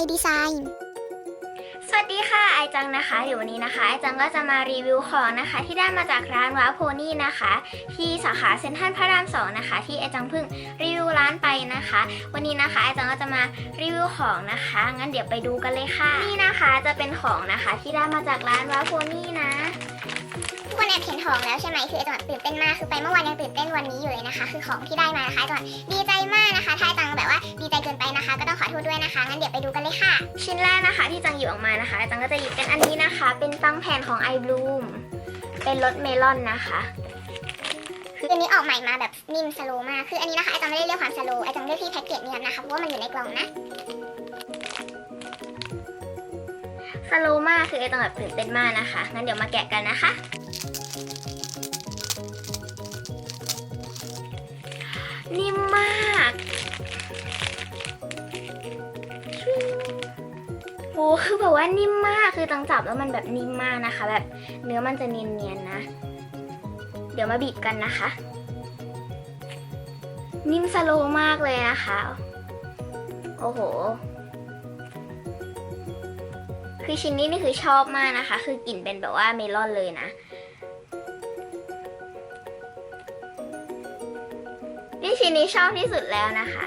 ยดีไซน์สวัสดีค่ะไอจังนะคะ เดี๋ยววันนี้นะคะไอจังก็จะมารีวิวของนะคะ ที่ได้มาจากร้านว้าโพนี่นะคะ ที่สาขาเซ็นทรัลพระรามสองนะคะ ที่ไอจังเพิ่งรีวิวร้านไปนะคะ วันนี้นะคะไอจังก็จะมารีวิวของนะคะ งั้นเดี๋ยวไปดูกันเลยค่ะ นี่นะคะจะเป็นของนะคะที่ได้มาจากร้านว้าโพนี่นะ คนแอบเห็นของแล้วใช่ไหมคือไอจังแบบตื่นเต้นมากคือไปเมื่อวานยังตื่นเต้นวันนี้อยู่เลยนะคะ คือของที่ได้มานะคะไอจังดีใจมากนะคะถ้าไอจังแบบว่าดีใจเกินไปนะคะ ก็ต้องขอโทษด้วยนะคะงั้นเดี๋ยวไปดูกันเลยค่ะ ชิ้นแรกนะคะที่จังหยิบออกมานะคะจังก็จะหยิบเป็นอันนี้นะคะ เป็นฟังแผ่นของ i Bloom เป็นรสเมลอนนะคะคืออันนี้ออกใหม่มาแบบนิ่มสโลว์มาก คืออันนี้นะคะไอจังไม่ได้เลือกความสโลว์ไอจังเลือกที่แพ็กเกจเนี่ยนะคะ เพราะว่ามันอยู่ในกล่องนะสโลว์มากคือไอต้องแบบตื่นเต้นมากนะคะ งั้นเดี๋ยวมาแกะกันนะคะ โหคือแบบว่านิ่มมากคือตังจับแล้วมันแบบนิ่มมากนะคะ แบบเนื้อมันจะเนียนๆนะ เดี๋ยวมาบีบกันนะคะ นิ่มสโลมากเลยนะคะ โอ้โห คือชิ้นนี้นี่คือชอบมากนะคะ คือกลิ่นเป็นแบบว่าเมลอนเลยนะนี่ชิ้นนี้ชอบที่สุดแล้วนะคะ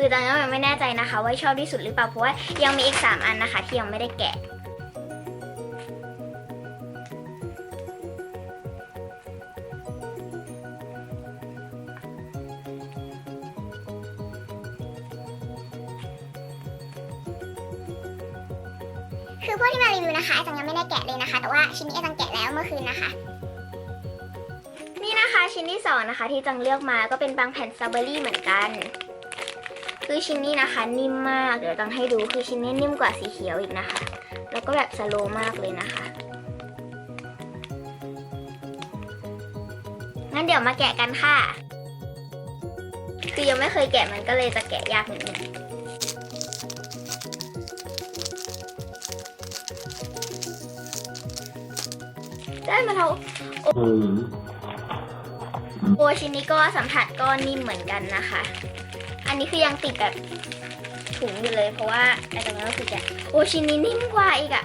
คือตอนนี้ยังไม่แน่ใจนะคะ ว่าชอบที่สุดหรือเปล่าเพราะว่ายังมีอีก 3 อันนะคะ ที่ยังไม่ได้แกะคือพวกที่มารีวิวนะคะไอจังยังไม่ได้แกะเลยนะคะ แต่ว่าชิ้นนี้ไอจังแกะแล้วเมื่อคืนนะคะ นี่นะคะชิ้นที่สองนะคะ ที่จังเลือกมาก็เป็นบางแผ่นสตรอเบอรี่เหมือนกัน คือชิ้นนี้นะคะ นิ่มมาก เดี๋ยวจังให้ดูคือชิ้นนี้นิ่มกว่าสีเขียวอีกนะคะ แล้วก็แบบสโลว์มากเลยนะคะ งั้นเดี๋ยวมาแกะกันค่ะ คือยังไม่เคยแกะมันก็เลยจะแกะยากนิดนึงได้มาเท่าโอชิ้นนี้ก็สัมผัสก็นิ่มเหมือนกันนะคะ อันนี้คือยังติดแบบถุงอยู่เลยเพราะว่าไอ้ตรงนั้นก็คือจะโอชิ้นนี้นิ่มกว่าอีกอะ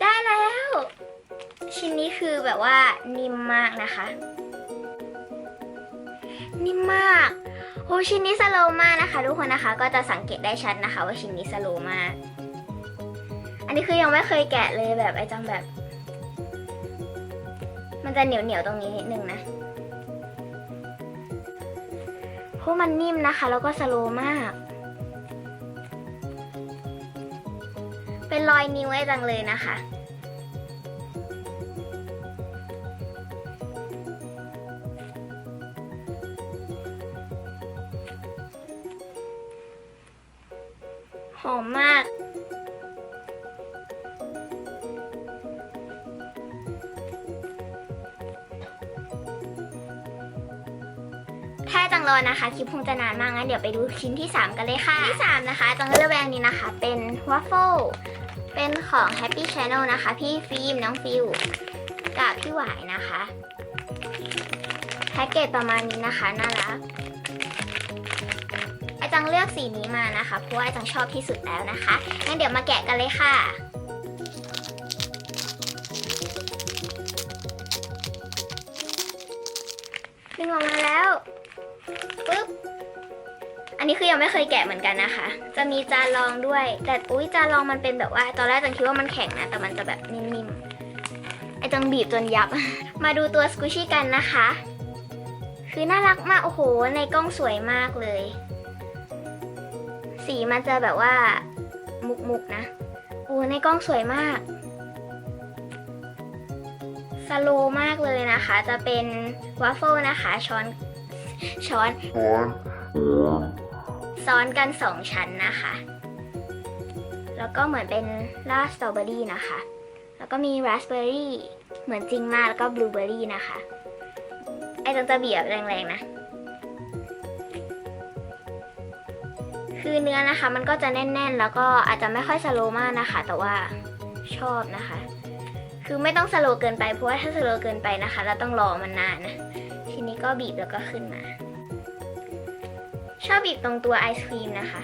ได้แล้ว ชิ้นนี้คือแบบว่านิ่มมากนะคะ นิ่มมากโอ้ชิ้นนี้สโลว์มากนะคะ ทุกคนนะคะ ก็จะสังเกตได้ชัดนะคะ ว่าชิ้นนี้สโลว์มาก อันนี้คือยังไม่เคยแกะเลยแบบไอ้จังแบบ มันจะเหนียวเหนียวๆตรงนี้นิดนึงนะ เพราะมันนิ่มนะคะ แล้วก็สโลว์มาก เป็นรอยนิ้วไอ้จังเลยนะคะหอมมาก ถ้าจังรอนะคะคลิปคงจะนานมากงั้นเดี๋ยวไปดูชิ้นที่ 3 กันเลยค่ะ ที่ 3 นะคะ จังเลือกแบรนด์นี้นะคะ เป็นวัฟเฟิลเป็นของ Happy Channel นะคะ พี่ฟิล์มน้องฟิวกับพี่หวายนะคะแพ็กเกจประมาณนี้นะคะน่ารักไอจังเลือกสีนี้มานะคะเพราะว่าไอจังชอบที่สุดแล้วนะคะงั้นเดี๋ยวมาแกะกันเลยค่ะดึงออกมาแล้ว ปึ๊บ อันนี้คือยังไม่เคยแกะเหมือนกันนะคะ จะมีจานรองด้วย แต่อุ้ยจานรองมันเป็นแบบว่า ตอนแรกจังคิดว่ามันแข็งนะ แต่มันจะแบบนิ่มๆ ไอจังบีบจนยับ มาดูตัวสกูชี่กันนะคะ คือน่ารักมาก โอ้โห ในกล้องสวยมากเลย สีมันจะแบบว่ามุกๆนะโอ้ในกล้องสวยมากสโลว์มากเลยนะคะ จะเป็นวาฟเฟิลนะคะ ช้อน ช้อนซ้อนกันสองชั้นนะคะ แล้วก็เหมือนเป็นล่าดสตรอเบอรี่นะคะ แล้วก็มีราสเบอรี่เหมือนจริงมากแล้วก็บลูเบอรี่นะคะ ไอ้จังจะเบียบแรงๆนะ คือเนื้อนะคะมันก็จะแน่นๆ แล้วก็อาจจะไม่ค่อยสโลว์มากนะคะ แต่ว่าชอบนะคะ คือไม่ต้องสโลว์เกินไปเพราะว่าถ้าสโลว์เกินไปนะคะ เราต้องรอมันนานนะ ทีนี้ก็บีบแล้วก็ขึ้นมา ชอบบีบตรงตัวไอศครีมนะคะ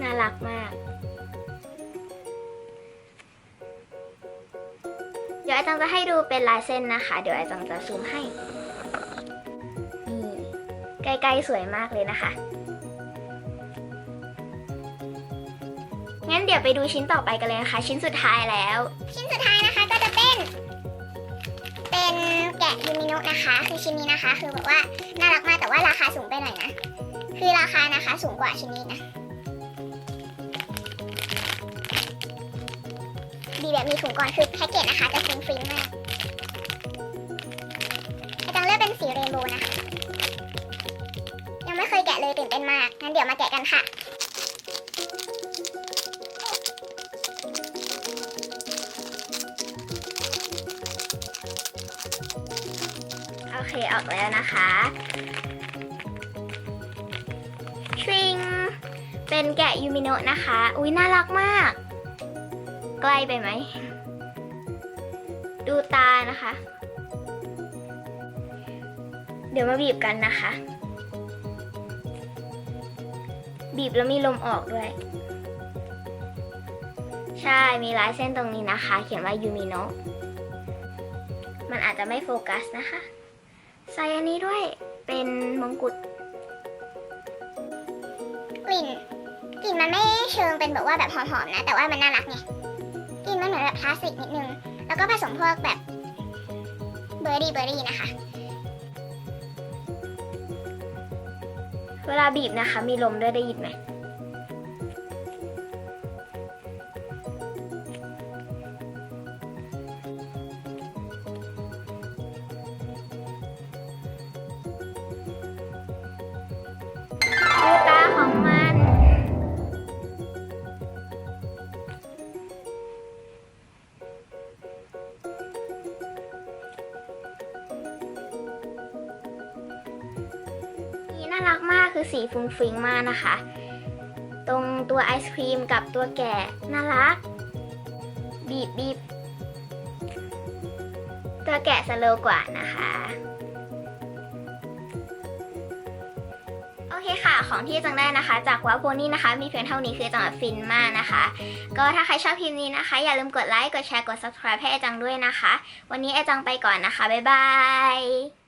น่ารักมากเดี๋ยวไอจังจะให้ดูเป็นลายเส้นนะคะ เดี๋ยวไอจังจะซูมให้ นี่ ใกล้ๆสวยมากเลยนะคะ งั้นเดี๋ยวไปดูชิ้นต่อไปกันเลยนะคะ ชิ้นสุดท้ายแล้ว ชิ้นสุดท้ายนะคะก็จะเป็น เป็นแกะยูมิโนะนะคะ คือชิ้นนี้นะคะ คือแบบว่าน่ารักมากแต่ว่าราคาสูงไปหน่อยนะ คือราคานะคะสูงกว่าชิ้นนี้นะดีแบบมีถุงก่อนคือแพ็กเกจนะคะจะฟริ้งฟริ้งมากอาจารย์เลือกเป็นสีเรนโบว์นะคะ ยังไม่เคยแกะเลยตื่นเต้นมากงั้นเดี๋ยวมาแกะกันค่ะ อกแล้วนะคะทริงเป็นแกะยูมิโนะนะคะ อุ้ยน่ารักมาก ใกล้ไปไหม ดูตานะคะ เดี๋ยวมาบีบกันนะคะ บีบแล้วมีลมออกด้วย ใช่ มีลายเส้นตรงนี้นะคะ เขียนว่ายูมิโนะมันอาจจะไม่โฟกัสนะคะ ใส่อันนี้ด้วยเป็นมงกุฎกลิ่นกลิ่นมันไม่เชิงเป็นแบบว่าแบบหอมๆนะ แต่ว่ามันน่ารักไงกลิ่นมันเหมือนแบบคลาสสิกนิดนึง แล้วก็ผสมพวกแบบเบอร์รี่เบอร์รี่นะคะ เวลาบีบนะคะ มีลมด้วยได้ยินไหม คือสีฟุ้งฟิ้งมากนะคะ ตรงตัวไอศครีมกับตัวแกะน่ารัก บีบบีบตัวแกะสโลกว่านะคะ โอเคค่ะ ของที่จังได้นะคะ จากว้าโพนี่นะคะ มีเพียงเท่านี้คือจังหวะฟินมากนะคะ ก็ถ้าใครชอบคลิปนี้นะคะ อย่าลืมกดไลค์ กดแชร์ กด subscribe ให้ไอจังด้วยนะคะ วันนี้ไอจังไปก่อนนะคะ บ๊ายบาย